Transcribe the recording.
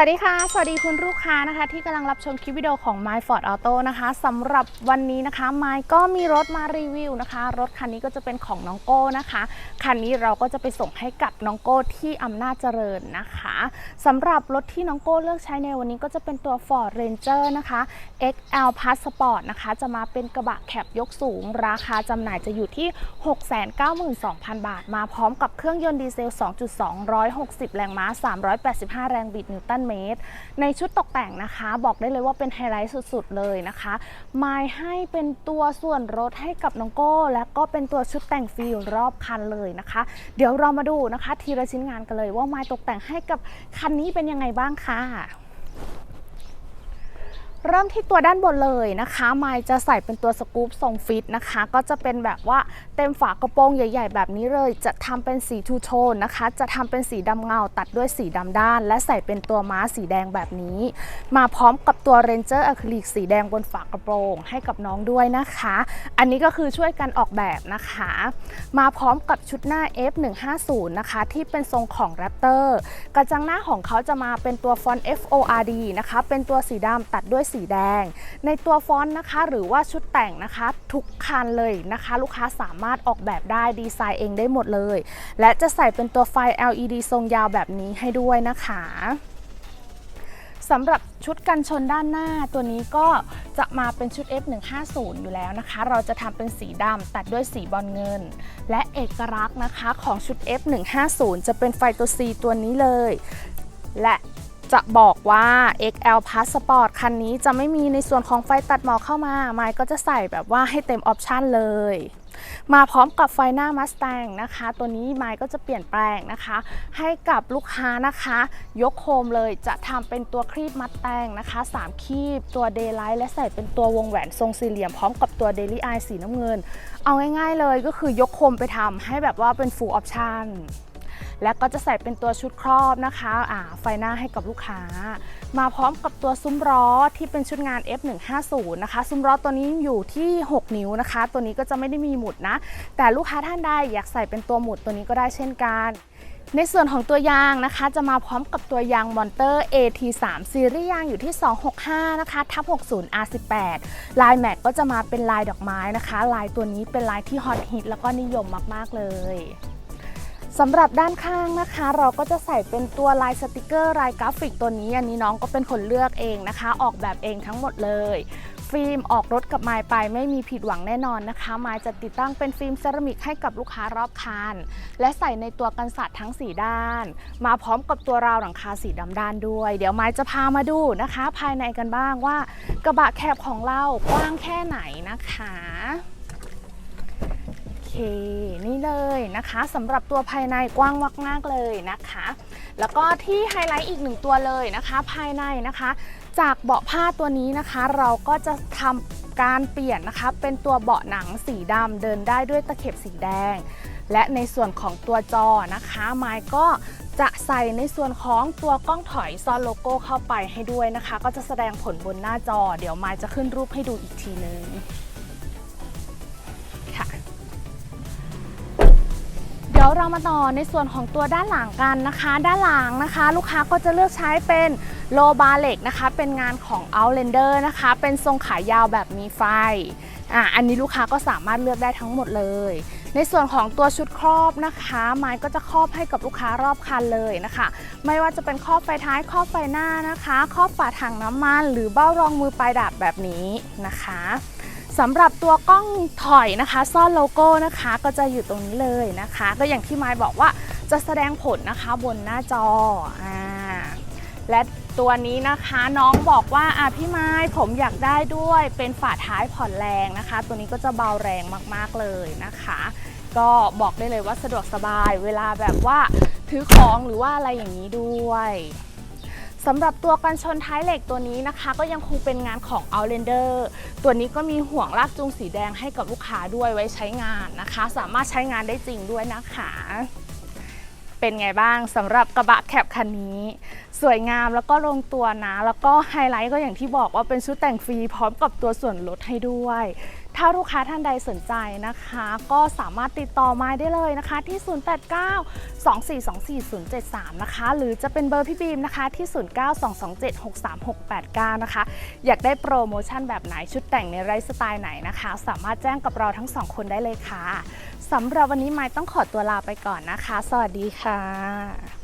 วัสดีค่ะ สวัสดีคุณลูกค้านะคะ ที่กำลังรับชมคลิปวิดีโอของ My Ford Auto นะคะสำหรับวันนี้นะคะ My ก็มีรถมารีวิวนะคะ รถคันนี้ก็จะเป็นของน้องโก้นะคะ คันนี้เราก็จะไปส่งให้กับน้องโก้ที่อำนาจเจริญนะคะสำหรับรถที่น้องโก้เลือกใช้ในวันนี้ก็จะเป็นตัว Ford Ranger นะคะ XL Passport นะคะ จะมาเป็นกระบะแคบยกสูง ราคาจำหน่ายจะอยู่ที่ 692,000 บาท มาพร้อมกับเครื่องยนต์ดีเซล 2.2 160 แรงม้า 385 แรงบิดนิวตันเมตร ในชุดตกแต่งนะคะ บอกได้เลยว่าเป็นไฮไลท์สุดๆเลยนะคะมายให้เป็นตัวส่วนรถให้กับน้องโก้ และก็เป็นตัวชุดแต่งฟรีรอบคันเลยนะคะ เดี๋ยวเรามาดูนะคะ ทีละชิ้นงานกันเลยว่ามายตกแต่งให้กับคันนี้เป็นยังไงบ้างค่ะ เริ่มที่ตัวด้านบนเลยนะคะไมายจะใส่เป็นตัวสกู๊ปทรงฟิตนะคะ ก็จะเป็นแบบว่าเต็มฝากระโปรงใหญ่ ๆ แบบนี้เลย จะทำเป็นสีทูโทนนะคะ จะทำเป็นสีดำเงาตัดด้วยสีดำด้าน และใส่เป็นตัวม้าสีแดงแบบนี้ มาพร้อมกับตัวเรนเจอร์อะคริลิกสีแดงบนฝากระโปรงให้กับน้องด้วยนะคะ อันนี้ก็คือช่วยกันออกแบบนะคะ มาพร้อมกับชุดหน้า F150 นะคะ ที่เป็นทรงของ Raptor กระจังหน้าของเขาจะมาเป็นตัวฟอนต์ FORD นะคะ เป็นตัวสีดำตัดด้วยสีแดง ในตัวฟอนต์นะคะหรือว่าชุดแต่งนะคะ ทุกคันเลยนะคะ ลูกค้าสามารถออกแบบได้ดีไซน์เองได้หมดเลย และจะใส่เป็นตัวไฟ LED ทรงยาวแบบนี้ให้ด้วยนะคะสำหรับชุดกันชนด้านหน้าตัวนี้ก็จะมาเป็นชุด F150 อยู่แล้วนะคะ เราจะทำเป็นสีดำตัดด้วยสีบอลเงิน และเอกลักษณ์นะคะของชุด F150 จะเป็นไฟตัว C ตัวนี้เลย และ จะบอกว่า XL Passport คันนี้จะไม่มีในส่วนของไฟตัดหมอกเข้ามา ไมค์ก็จะใส่แบบว่าให้เต็มออปชันเลย มาพร้อมกับไฟหน้า Mustang นะคะ ตัวนี้ไมค์ก็จะเปลี่ยนแปลงนะคะ ให้กับลูกค้านะคะ ยกโคมเลยจะทำเป็นตัวครีบมัดแตงนะคะ 3 คีบตัว Daylight และใส่เป็นตัววงแหวนทรงสี่เหลี่ยมพร้อมกับตัว Daily Eye สีน้ำเงิน เอาง่ายๆเลยก็คือยกโคมไปทำให้แบบว่าเป็น full option และก็จะใส่เป็นตัวชุดครอบนะคะอ่าไฟหน้าให้กับลูกค้า มาพร้อมกับตัวซุ้มล้อที่เป็นชุดงาน F150 นะคะ ซุ้มล้อตัวนี้อยู่ที่ 6 นิ้วนะคะ ตัวนี้ก็จะไม่ได้มีหมุดนะ แต่ลูกค้าท่านใดอยากใส่เป็นตัวหมุดตัวนี้ก็ได้เช่นกันในส่วนของตัวยางนะคะ จะมาพร้อมกับตัวยางมอนเตอร์ AT3 ซีรีส์ยางอยู่ที่ 265 นะคะทับ60 R18 ลายแม็กก็จะมาเป็นลายดอกไม้นะคะ ลายตัวนี้เป็นลายที่ฮอตฮิตแล้วก็นิยมมาก ๆ เลย สำหรับด้านข้างนะคะ เราก็จะใส่เป็นตัวลายสติกเกอร์ลายกราฟิกตัวนี้ อันนี้น้องก็เป็นคนเลือกเองนะคะ ออกแบบเองทั้งหมดเลย ฟิล์มออกรถกับไมายไปไม่มีผิดหวังแน่นอนนะคะไมายจะติดตั้งเป็นฟิล์มเซรามิกให้กับลูกค้ารอบคัน และใส่ในตัวกันสาดทั้ง 4 ด้าน มาพร้อมกับตัวราวหลังคาสีดำด้านด้วย เดี๋ยวไมายจะพามาดูนะคะ ภายในกันบ้างว่ากระบะแคบของเรากว้างแค่ไหนนะคะ นี่เลยนะคะสำหรับตัวภายในกว้างมากๆเลยนะคะ แล้วก็ที่ไฮไลท์อีกหนึ่งตัวเลยนะคะ ภายในนะคะ จากเบาะผ้าตัวนี้นะคะ เราก็จะทำการเปลี่ยนนะคะ เป็นตัวเบาะหนังสีดำเดินได้ด้วยตะเข็บสีแดง และในส่วนของตัวจอนะคะไมค์ก็จะใส่ในส่วนของตัวกล้องถอยซ่อนโลโก้เข้าไปให้ด้วยนะคะ ก็จะแสดงผลบนหน้าจอ เดี๋ยวไมค์จะขึ้นรูปให้ดูอีกทีนึง ยวเรามาต่อในส่วนของตัวด้านหลังกันนะคะ ด้านหลังนะคะ ลูกค้าก็จะเลือกใช้เป็นโลบาเล็กนะคะ เป็นงานของ Outlander นะคะ เป็นทรงขายาวแบบมีไฟอะอันนี้ลูกค้าก็สามารถเลือกได้ทั้งหมดเลย ในส่วนของตัวชุดครอบนะคะไม้ก็จะครอบให้กับลูกค้ารอบคันเลยนะคะ ไม่ว่าจะเป็นครอบไฟท้ายครอบไฟหน้านะคะครอบฝาถังน้ำมัน หรือเบ้ารองมือปลายดาบแบบนี้นะคะสำหรับตัวกล้องถอยนะคะ ซ่อนโลโก้นะคะก็จะอยู่ตรงนี้เลยนะคะ ก็อย่างที่ไม้บอกว่าจะแสดงผลนะคะบนหน้าจออ่า และตัวนี้นะคะน้องบอกว่าอะพี่ไม้ผมอยากได้ด้วยเป็นฝาท้ายผ่อนแรงนะคะ ตัวนี้ก็จะเบาแรงมากๆเลยนะคะ ก็บอกได้เลยว่าสะดวกสบายเวลาแบบว่าถือของหรือว่าอะไรอย่างนี้ด้วยสำหรับตัวกันชนท้ายเหล็กตัวนี้นะคะ ก็ยังคงเป็นงานของ Outlander ตัวนี้ก็มีห่วงลากจูงสีแดงให้กับลูกค้าด้วยไว้ใช้งานนะคะ สามารถใช้งานได้จริงด้วยนะคะ เป็นไงบ้างสำหรับกระบะแคปคันนี้ สวยงามแล้วก็ลงตัวนะ แล้วก็ไฮไลท์ก็อย่างที่บอกว่าเป็นชุดแต่งฟรีพร้อมกับตัวส่วนลดให้ด้วย ถ้าลูกค้าท่านใดสนใจนะคะ ก็สามารถติดต่อมาได้เลยนะคะที่ 089 2424073 นะคะ หรือจะเป็นเบอร์พี่บีมนะคะที่ 0922276389 นะคะ อยากได้โปรโมชั่นแบบไหนชุดแต่งในไลฟ์สไตล์ไหนนะคะ สามารถแจ้งกับเราทั้งสองคนได้เลยค่ะสำหรับวันนี้ไม้ต้องขอตัวลาไปก่อนนะคะ สวัสดีค่ะ